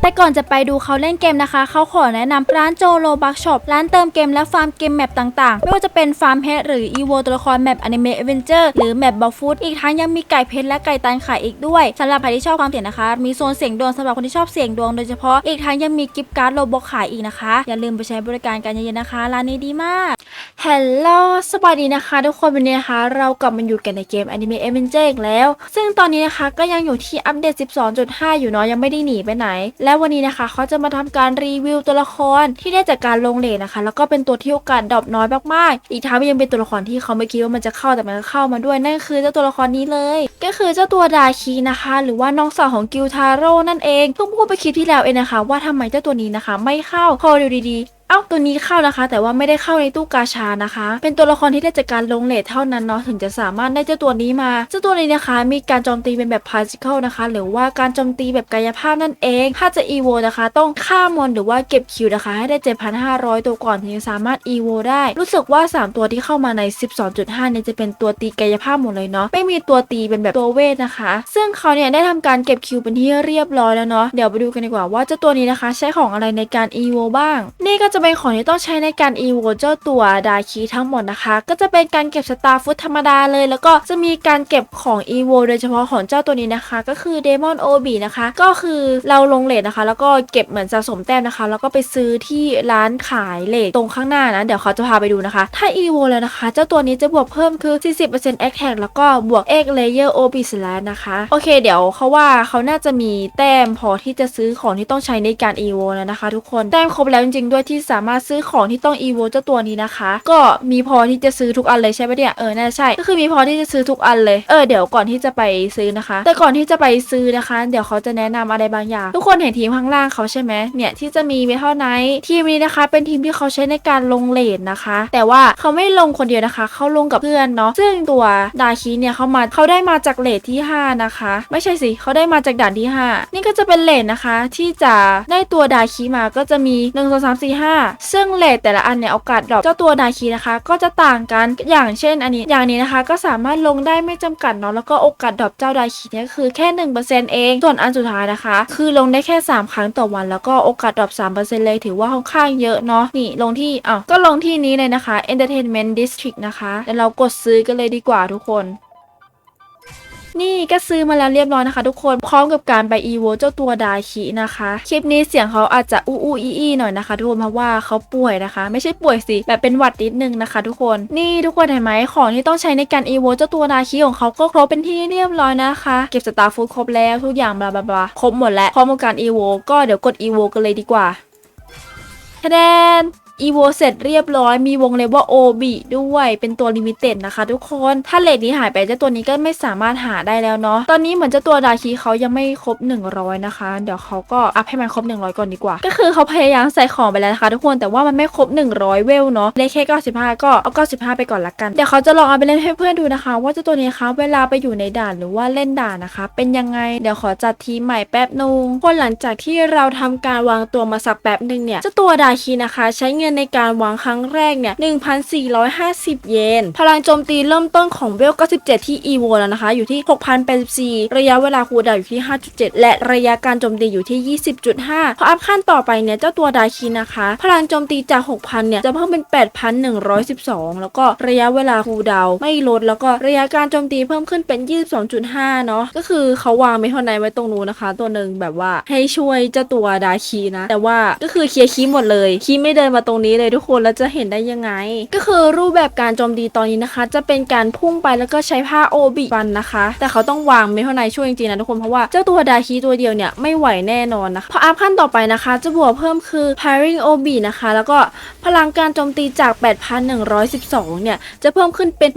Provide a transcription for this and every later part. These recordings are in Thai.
แต่ก่อนจะไปดูเขาเล่นเกมนะคะ เขาขอแนะนำร้านโจโลบักช็อปร้านเติมเกมและฟาร์มเกมแมปต่างๆ ไม่ว่าจะเป็นฟาร์มเพชรหรืออีโวตัวละครแมปอนิเมะเอเวนเจอร์หรือแมปบอฟฟูดอีกทั้งยังมีไก่เพชรและไก่ตันขายอีกด้วยสำหรับใครที่ชอบความเสี่ยงนะคะ มีโซนเสี่ยงดวงสำหรับคนที่ชอบเสี่ยงดวงโดยเฉพาะอีกทั้งยังมีกิฟต์การ์ดโลบอกขายอีกนะคะ อย่าลืมไปใช้บริการกันเยอะๆนะคะร้านนี้ดีมาก ฮัลโหลสวัสดีนะคะ ทุกคนวันนี้นะคะ เรากลับมาอยู่กันในเกม Anime Avenger อีกแล้ว ซึ่งตอนนี้นะคะก็ยังอยู่ที่อัปเดต 12.5 อยู่เนาะยังไม่ได้หนีไปไหน และวันนี้นะคะเขาจะมาทำการรีวิวตัวละครที่ได้จากการลงเลทนะคะ แล้วก็เป็นตัวที่โอกาสดรอปน้อยมากๆ อีกทั้งยังเป็นตัวละครที่เขาไม่คิดว่ามันจะเข้าแต่มันก็เข้ามาด้วยนั่นคือเจ้าตัวละครนี้เลย ก็คือเจ้าตัวดาคีนะคะ หรือว่าน้องสาวของกิลทาโร่นั่นเองเพิ่งพูดไปคลิปที่แล้วเองนะคะ ว่าทำไมเจ้าตัวนี้นะคะ ไม่เข้าพอดูดีๆ อ้าตัวนี้เข้านะคะ แต่ว่าไม่ได้เข้าในตู้กาชานะคะ เป็นตัวละครที่ได้จากการลงเลทเท่านั้นเนาะถึงจะสามารถได้เจ้าตัวนี้มา เจ้าตัวนี้นะคะ มีการโจมตีเป็นแบบพาร์ติเคิลนะคะ หรือว่าการโจมตีแบบกายภาพนั่นเอง ถ้าจะอีโวนะคะ ต้องฆ่ามอนหรือว่าเก็บคิวนะคะ ให้ได้ 7,500 ตัวก่อนถึงจะสามารถอีโวได้ รู้สึกว่า 3 ตัวที่เข้ามาใน 12.5 เนี่ยจะเป็นตัวตีกายภาพหมดเลยเนาะไม่มีตัวตีเป็นแบบตัวเวทนะคะ ซึ่งเขาเนี่ยได้ทำการเก็บคิวเป็นที่เรียบร้อยแล้วเนาะเดี๋ยวไปดูกันดีกว่าว่าเจ้าตัวนี้นะคะ ใช้ของอะไรในการอีโวบ้าง นี่ก็จะเป็นของที่ต้องใช้ในการอีโวเจ้าตัวดาคีทั้งหมดนะคะ ก็จะเป็นการเก็บสตาร์ฟุตธรรมดาเลย แล้วก็จะมีการเก็บของอีโวโดยเฉพาะของเจ้าตัวนี้นะคะ ก็คือเดมอนโอบีนะคะ ก็คือเราลงเลทนะคะ แล้วก็เก็บเหมือนสะสมแต้มนะคะ แล้วก็ไปซื้อที่ร้านขายเลทตรงข้างหน้านะเดี๋ยวเขาจะพาไปดูนะคะ ถ้าอีโวแล้วนะคะ เจ้าตัวนี้จะบวกเพิ่มคือ 40% a t t a c แล้วก็บวก X Layer OB Slash นะคะโอเค เดี๋ยวเขาว่าเขาน่าจะมีแต้มพอที่จะซื้อของที่ต้องใช้ในการอีโวแล้วนะคะ ทุกคนแต้มครบแล้วจริงๆด้วยที่สามารถซื้อของที่ต้องอีโวเจ้าตัวนี้นะคะ ก็มีพอที่จะซื้อทุกอันเลยใช่ไหมเนี่ยเออน่าใช่ก็คือมีพอที่จะซื้อทุกอันเลยเออเดี๋ยวก่อนที่จะไปซื้อนะคะ แต่ก่อนที่จะไปซื้อนะคะ เดี๋ยวเขาจะแนะนำอะไรบางอย่าง ทุกคนเห็นทีมข้างล่างเขาใช่ไหมเนี่ยที่จะมีเมทัลไนท์ทีมนี้นะคะ เป็นทีมที่เขาใช้ในการลงเลทนะคะ แต่ว่าเขาไม่ลงคนเดียวนะคะ เขาลงกับเพื่อนเนาะซึ่งตัวดาคีเนี่ยเขามาเขาได้มาจากเลทที่ 5 นะคะ ไม่ใช่สิเขาได้มาจากด่านที่ 5 นี่ก็จะเป็นเลทนะคะ ที่จะได้ตัวดาคีมาก็จะมี 1 2 3 4 5ซึ่งเลทแต่ละอันเนี่ยโอกาสดรอปเจ้าตัวดาคีนะคะ ก็จะต่างกันอย่างเช่น อันนี้อย่างนี้นะคะ ก็สามารถลงได้ไม่จำกัดเนาะแล้วก็โอกาสดรอปเจ้าดาคีเนี่ยคือแค่1%เอง ส่วนอันสุดท้ายนะคะ คือลงได้แค่ 3 ครั้งต่อวัน แล้วก็โอกาสดรอป3%เลยถือว่าค่อนข้างเยอะเนาะนี่ลงที่อ้าวก็ลงที่นี้เลยนะคะ Entertainment District นะคะเดี๋ยวเรากดซื้อกันเลยดีกว่าทุกคน นี่ก็ซื้อมาแล้วเรียบร้อยนะคะ ทุกคนพร้อมกับการไปอีโวเจ้าตัวดาคินะคะ คลิปนี้เสียงเขาอาจจะอู้อู้อีอีหน่อยนะคะ ทุกคนเพราะว่าเขาป่วยนะคะ ไม่ใช่ป่วยสิแบบเป็นหวัดนิดนึงนะคะ ทุกคนนี่ทุกคนเห็นไหมของที่ต้องใช้ในการอีโวเจ้าตัวดาคิของเขาก็ครบเป็นที่เรียบร้อยนะคะ เก็บสตาร์ฟูดครบแล้วทุกอย่างบลาบลาบลาครบหมดแล้วพร้อมกับการอีโวก็เดี๋ยวกดอีโวกันเลยดีกว่าคะแนน อีโวเสร็จเรียบร้อยมีวงเล็บว่า OB ด้วยเป็นตัวลิมิเต็ดนะคะทุกคนถ้าเลทนี้หายไปเจ้าตัวนี้ก็ไม่สามารถหาได้แล้วเนาะตอนนี้เหมือนเจ้าตัวดาคีเขายังไม่ครบ 100 นะคะ เดี๋ยวเขาก็อัพให้มันครบ 100 ก่อนดีกว่า ก็คือเขาพยายามใส่ของไปแล้วนะคะทุกคนแต่ว่ามันไม่ครบ 100 เวลเนาะเลขแค่95 ก็เอา 95 ไปก่อนละกันเดี๋ยวเขาจะลองเอาไปเล่นให้เพื่อนดูนะคะ ว่าเจ้าตัวนี้คะเวลาไปอยู่ในด่านหรือว่าเล่นด่านนะคะ เป็นยังไงเดี๋ยวขอจัดทีมใหม่แป๊บนึงคนหลังจากที่เราทำการวางตัวมาสักแป๊บนึงเนี่ยเจ้าตัวดาคีนะคะ ใช้เงินในการวางครั้งแรกเนี่ย1,450 เยน พลังโจมตีเริ่มต้นของเวล97 ที่ EVO แล้วนะคะ อยู่ที่ 6,084 ระยะเวลาคูดาวอยู่ที่ 5.7 และระยะการโจมตีอยู่ที่ 20.5 พออัพขั้นต่อไปเนี่ยเจ้าตัวดาคีนะคะ พลังโจมตีจาก 6,000 เนี่ย จะเพิ่มเป็น 8,112 แล้วก็ระยะเวลาคูดาวไม่ลด แล้วก็ระยะการโจมตีเพิ่มขึ้นเป็น 22.5 เนาะก็คือเขาวางเมทัลไนไว้ตรงนู้นนะคะ ตัวหนึ่งแบบว่าให้ช่วยเจ้าตัวดาคีนะ แต่ว่าก็คือเคลียร์คีหมดเลยคีไม่เดินมาตรงรงนี้เลยทุกคนแล้วจะเห็นได้ยังไง ก็คือรูปแบบการโจมตีตอนนี้นะคะ จะเป็นการพุ่งไปแล้วก็ใช้ผ้าโอบิฟันนะคะ แต่เขาต้องวางเมทัลไนท์ช่วยจริงๆนะทุกคนเพราะว่าเจ้าตัวดาคีตัวเดียวเนี่ยไม่ไหวแน่นอนนะคะพออัพขั้นต่อไปนะคะ จะบวกเพิ่มคือ pairing OB นะคะ แล้วก็พลังการโจมตีจาก 8,112 เนี่ย จะเพิ่มขึ้นเป็น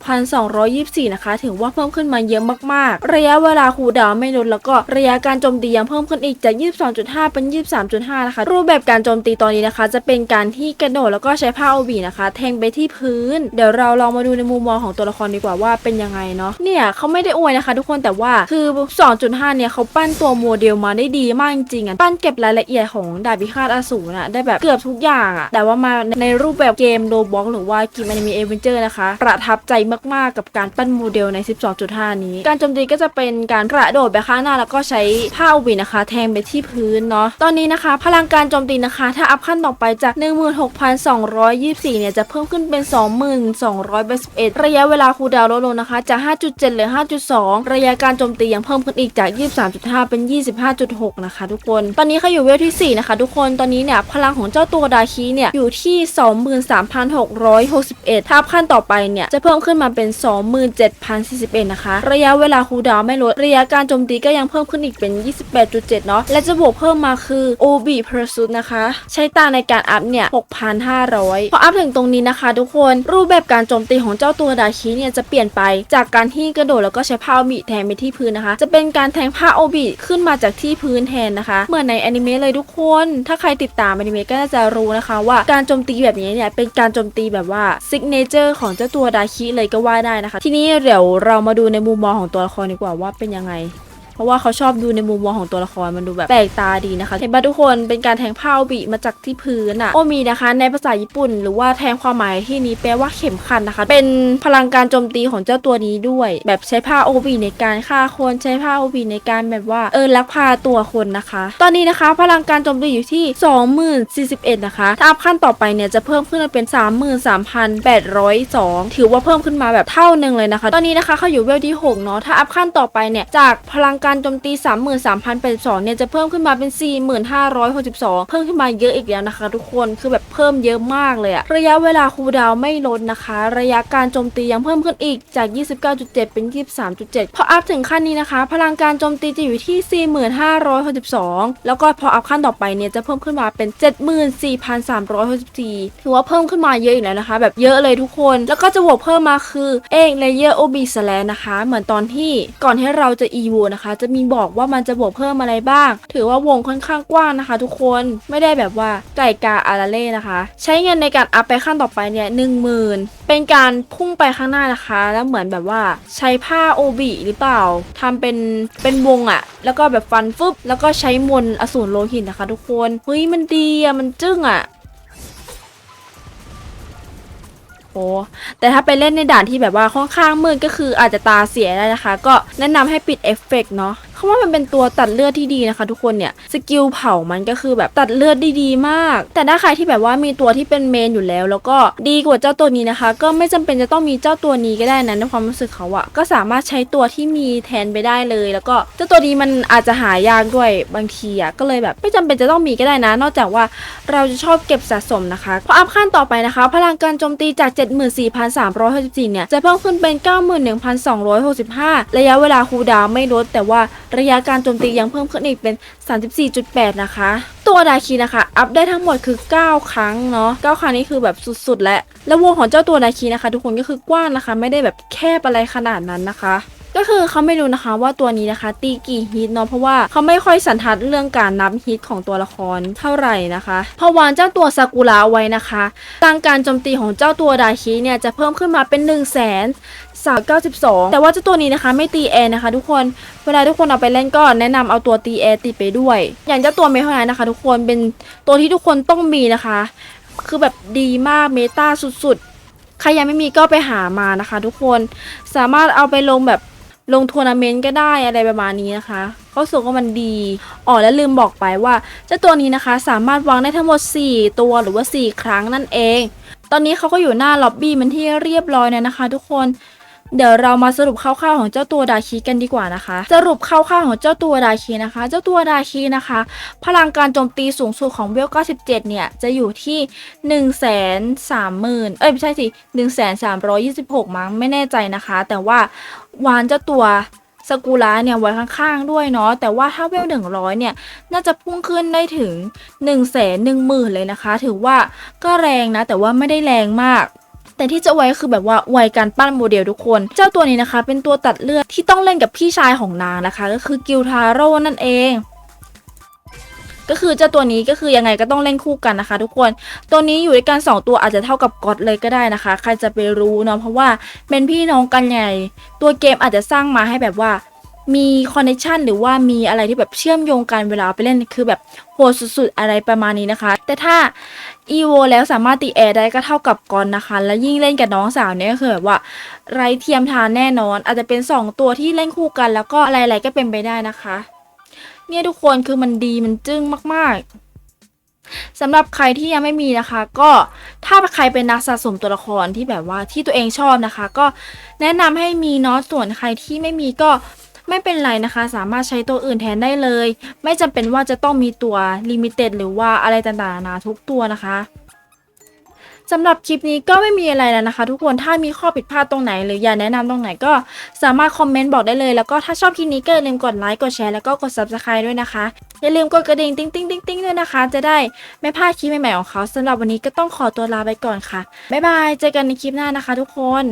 16,224 นะคะ ถือว่าเพิ่มขึ้นมาเยอะมากๆ ระยะเวลาคูดาวไม่ลดแล้วก็ระยะการโจมตียังเพิ่มขึ้นอีกจาก 22.5 เป็น 23.5 นะคะ รูปแบบการโจมตีตอนนี้นะคะ จะเป็นเป็นการที่กระโดดแล้วก็ใช้ผ้าโอบีนะคะ แทงไปที่พื้น เดี๋ยวเราลองมาดูในมุมมองของตัวละครดีกว่าว่าเป็นยังไงเนาะเนี่ยเขาไม่ได้อวยนะคะ ทุกคนแต่ว่าคือ 2.5 เนี่ยเขาปั้นตัวโมเดลมาได้ดีมากจริงๆอะปั้นเก็บรายละเอียดของดาบพิฆาตอสูรน่ะได้แบบเกือบทุกอย่างอะแต่ว่ามาในรูปแบบเกมโรบ็อกหรือว่าเกมอนิเมะเอเวนเจอร์นะคะ ประทับใจมากๆกับการปั้นโมเดลใน 12.5 นี้ การโจมตีก็จะเป็นการกระโดดไปข้างหน้าแล้วก็ใช้ผ้าโอบีนะคะ แทงไปที่พื้นเนาะตอนนี้นะคะ พลังการโจมตีนะคะ ถ้าอัพขั้นต่อไปจาก 16,224 เนี่ยจะเพิ่มขึ้นเป็น 22,181 ระยะเวลาคูลดาวน์ลดลงนะคะ จาก 5.7เหลือ 5.2 ระยะการโจมตียังเพิ่มขึ้นอีกจาก 23.5 เป็น 25.6 นะคะทุกคน ตอนนี้เขาอยู่เวลที่ 4 นะคะทุกคน ตอนนี้เนี่ยพลังของเจ้าตัวดาคีเนี่ยอยู่ที่ 23,661ถ้าอัพขั้นต่อไปเนี่ยจะเพิ่มขึ้นมาเป็น 27,041 นะคะ ระยะเวลาคูลดาวน์ไม่ลด ระยะการโจมตีก็ยังเพิ่มขึ้นอีกเป็น 28.7 เนาะ และจะบวกเพิ่มมาคือ OB Pursuit นะคะ ใช้ตาในการอัพเนี่ย6,500 พออัพถึงตรงนี้นะคะ ทุกคนรูปแบบการโจมตีของเจ้าตัวดาคิเนี่ยจะเปลี่ยนไปจากการที่กระโดดแล้วก็ใช้ผ้าโอบิแทนไปที่พื้นนะคะ จะเป็นการแทงผ้าโอบิขึ้นมาจากที่พื้นแทนนะคะ เหมือนในอนิเมะเลยทุกคน ถ้าใครติดตามอนิเมะก็น่าจะรู้นะคะว่าการโจมตีแบบนี้เนี่ยเป็นการโจมตีแบบว่าซิกเนเจอร์ของเจ้าตัวดาคิเลยก็ว่าได้นะคะ ทีนี้เดี๋ยวเรามาดูในมุมมองของตัวละครดีกว่าว่าเป็นยังไง เพราะว่าเขาชอบดูในมุมมองของตัวละครมันดูแบบแปลกตาดีนะคะ เห็นปะทุกคนเป็นการแทงผ้าอบิมาจากที่พื้นอะโอมีนะคะ ในภาษาญี่ปุ่น หรือว่าแทงความหมายที่นี้แปลว่าเข็มขัดนนะคะ เป็นพลังการโจมตีของเจ้าตัวนี้ด้วย แบบใช้ผ้าโอบิในการฆ่าคนใช้ผ้าโอบิในการแบบว่าเออลักพาตัวคนนะคะ ตอนนี้นะคะ พลังการโจมตีอยู่ที่ 2041 นะคะ ถ้าอัพขั้นต่อไปเนี่ยจะเพิ่มขึ้นมาเป็น 33,802 ถือว่าเพิ่มขึ้นมาแบบเท่าหนึ่งเลยนะคะ ตอนนี้นะคะเขาอยู่เวลที่ 6 เนาะถ้าอัพขั้นต่อไปเนี่ยจากพลังการโจมตี 33,082เนี่ยจะเพิ่มขึ้นมาเป็น 4562 เพิ่มขึ้นมาเยอะอีกแล้วนะคะ ทุกคนคือแบบเพิ่มเยอะมากเลยอะระยะเวลาคูดาวไม่ลดนะคะ ระยะการโจมตียังเพิ่มขึ้นอีกจาก 29.7 เป็น 23.7 พออัพถึงขั้นนี้นะคะ พลังการโจมตีจะอยู่ที่ 4562แล้วก็พออัพขั้นต่อไปเนี่ยจะเพิ่มขึ้นมาเป็น 74,364 ถือว่าเพิ่มขึ้นมาเยอะอีกแล้วนะคะ แบบเยอะเลยทุกคน แล้วก็จะบวกเพิ่มมาคือเอกเลเยอร์โอบีสแลนนะคะ เหมือนตอนที่ก่อนที่เราจะอีโวนะคะจะมีบอกว่ามันจะบวกเพิ่มอะไรบ้าง ถือว่าวงค่อนข้างกว้างนะคะ ทุกคนไม่ได้แบบว่าไก่กาอาราเล่นะคะ ใช้เงินในการอัพไปขั้นต่อไปเนี่ยหนึ่งหมื่นเป็นการพุ่งไปข้างหน้านะคะ แล้วเหมือนแบบว่าใช้ผ้าโอบีหรือเปล่าทำเป็นเป็นวงอะแล้วก็แบบฟันฟึบแล้วก็ใช้มนอสูรโลหิตนะคะ ทุกคนเฮ้ยมันดีอะมันจึ้งอะ โอ้แต่ถ้าไปเล่นในด่านที่แบบว่าค่อนข้างมืดก็คืออาจจะตาเสียได้นะคะ ก็แนะนำให้ปิดเอฟเฟกต์เนาะ เขาว่ามันเป็นตัวตัดเลือดที่ดีนะคะ ทุกคนเนี่ยสกิลเผามันก็คือแบบตัดเลือดได้ดีมาก แต่ถ้าใครที่แบบว่ามีตัวที่เป็นเมนอยู่แล้ว แล้วก็ดีกว่าเจ้าตัวนี้นะคะ ก็ไม่จำเป็นจะต้องมีเจ้าตัวนี้ก็ได้นะในความรู้สึกเขาอะก็สามารถใช้ตัวที่มีแทนไปได้เลย แล้วก็เจ้าตัวนี้มันอาจจะหายากด้วยบางทีอะก็เลยแบบไม่จำเป็นจะต้องมีก็ได้นะ นอกจากว่าเราจะชอบเก็บสะสมนะคะพออัพขั้นต่อไปนะคะ พลังการโจมตีจาก 74,364เนี่ยจะเพิ่มขึ้นเป็น 91,265 ระยะเวลาคูลดาวน์ไม่ลดแต่ว่าระยะการโจมตียังเพิ่มขึ้นอีกเป็น 34.8 นะคะ ตัวดาคีนะคะ อัพได้ทั้งหมดคือ 9 ครั้งเนาะ 9 ครั้งนี้คือแบบสุดๆ และ แล้ววงของเจ้าตัวดาคีนะคะ ทุกคนก็คือกว้างนะคะ ไม่ได้แบบแคบอะไรขนาดนั้นนะคะ ก็คือเขาไม่รู้นะคะว่าตัวนี้นะคะตีกี่ฮิตเนาะเพราะว่าเขาไม่ค่อยสันทัดเรื่องการนับฮิตของตัวละครเท่าไหร่นะคะพอวางเจ้าตัวซากุระไว้นะคะตังการโจมตีของเจ้าตัวดาคิเนี่ยจะเพิ่มขึ้นมาเป็น 1 0 0 0 0แสนสามเก้าสิบสองแต่ว่าเจ้าตัวนี้นะคะไม่ตีแอร์นะคะ ทุกคน เวลาทุกคนเอาไปเล่นก็แนะนำเอาตัวตีแอร์ติดไปด้วย อย่างเจ้าตัวเมทไนนะคะ ทุกคนเป็นตัวที่ทุกคนต้องมีนะคะ คือแบบดีมากเมตาสุดๆ ใครยังไม่มีก็ไปหามานะคะ ทุกคน สามารถเอาไปลงแบบ ลงทัวร์นาเมนต์ก็ได้อะไรประมาณนี้นะคะก็รู้สึกว่ามันดีอ๋อและลืมบอกไปว่าเจ้าตัวนี้นะคะสามารถวางได้ทั้งหมด 4 ตัวหรือว่า 4 ครั้งนั่นเอง ตอนนี้เขาก็อยู่หน้าล็อบบี้มันที่เรียบร้อยแล้วนะคะ ทุกคน เดี๋ยวเรามาสรุปคร่าวๆของเจ้าตัวดาคีกันดีกว่านะคะ สรุปคร่าวๆของเจ้าตัวดาคีนะคะ เจ้าตัวดาคีนะคะ พลังการโจมตีสูงสุดของเวล97 เนี่ย จะอยู่ที่ 1 3 0 0 0 0 เอ้ยไม่ใช่สิ 1 3 2 6 มั้งไม่แน่ใจนะคะ แต่ว่าวานเจ้าตัวสกุระเนี่ยไว้ข้างๆด้วยเนาะแต่ว่าถ้าเวล100เนี่ย น่าจะพุ่งขึ้นได้ถึง1 1 0 0 0 0เลยนะคะ ถือว่าก็แรงนะ แต่ว่าไม่ได้แรงมาก แต่ที่จะไวคือแบบว่าไวการปั้นโมเดลทุกคน เจ้าตัวนี้นะคะ เป็นตัวตัดเลือดที่ต้องเล่นกับพี่ชายของนางนะคะ ก็คือกิลทาโร่นั่นเองก็คือเจ้าตัวนี้ก็คือยังไงก็ต้องเล่นคู่กันนะคะ ทุกคน ตัวนี้อยู่ด้วยกันสองตัวอาจจะเท่ากับก็อดเลยก็ได้นะคะ ใครจะไปรู้เนาะเพราะว่าเป็นพี่น้องกันใหญ่ ตัวเกมอาจจะสร้างมาให้แบบว่า มีคอนเนคชันหรือว่ามีอะไรที่แบบเชื่อมโยงกันเวลาไปเล่นคือแบบโหดสุดๆ อะไรประมาณนี้นะคะ แต่ถ้าอีโวแล้วสามารถตีแอร์ได้ก็เท่ากับกอนนะคะ และยิ่งเล่นกับน้องสาวเนี่ยก็คือแบบว่าไรเทียมทานแน่นอน อาจจะเป็น 2 ตัวที่เล่นคู่กันแล้วก็อะไรๆก็เป็นไปได้นะคะ เนี่ยทุกคนคือมันดีมันจึ้งมากๆสำหรับใครที่ยังไม่มีนะคะ ก็ถ้าใครเป็นนักสะสมตัวละครที่แบบว่าที่ตัวเองชอบนะคะ ก็แนะนำให้มีเนาะส่วนใครที่ไม่มีก็ ไม่เป็นไรนะคะ สามารถใช้ตัวอื่นแทนได้เลย ไม่จำเป็นว่าจะต้องมีตัวลิมิเต็ดหรือว่าอะไรต่างๆนานาทุกตัวนะคะสำหรับคลิปนี้ก็ไม่มีอะไรแล้วนะคะ ทุกคนถ้ามีข้อผิดพลาดตรงไหน หรืออยากแนะนำตรงไหนก็สามารถคอมเมนต์บอกได้เลย แล้วก็ถ้าชอบคลิปนี้ก็อย่าลืมกดไลค์กดแชร์แล้วก็กด subscribe ด้วยนะคะ อย่าลืมกดกระดิ่งติ๊งติ๊งติ๊งติ๊งด้วยนะคะ จะได้ไม่พลาดคลิปใหม่ๆของเขาสำหรับวันนี้ก็ต้องขอตัวลาไปก่อนค่ะบ๊ายบายเจอกันในคลิปหน้านะคะ ทุกคน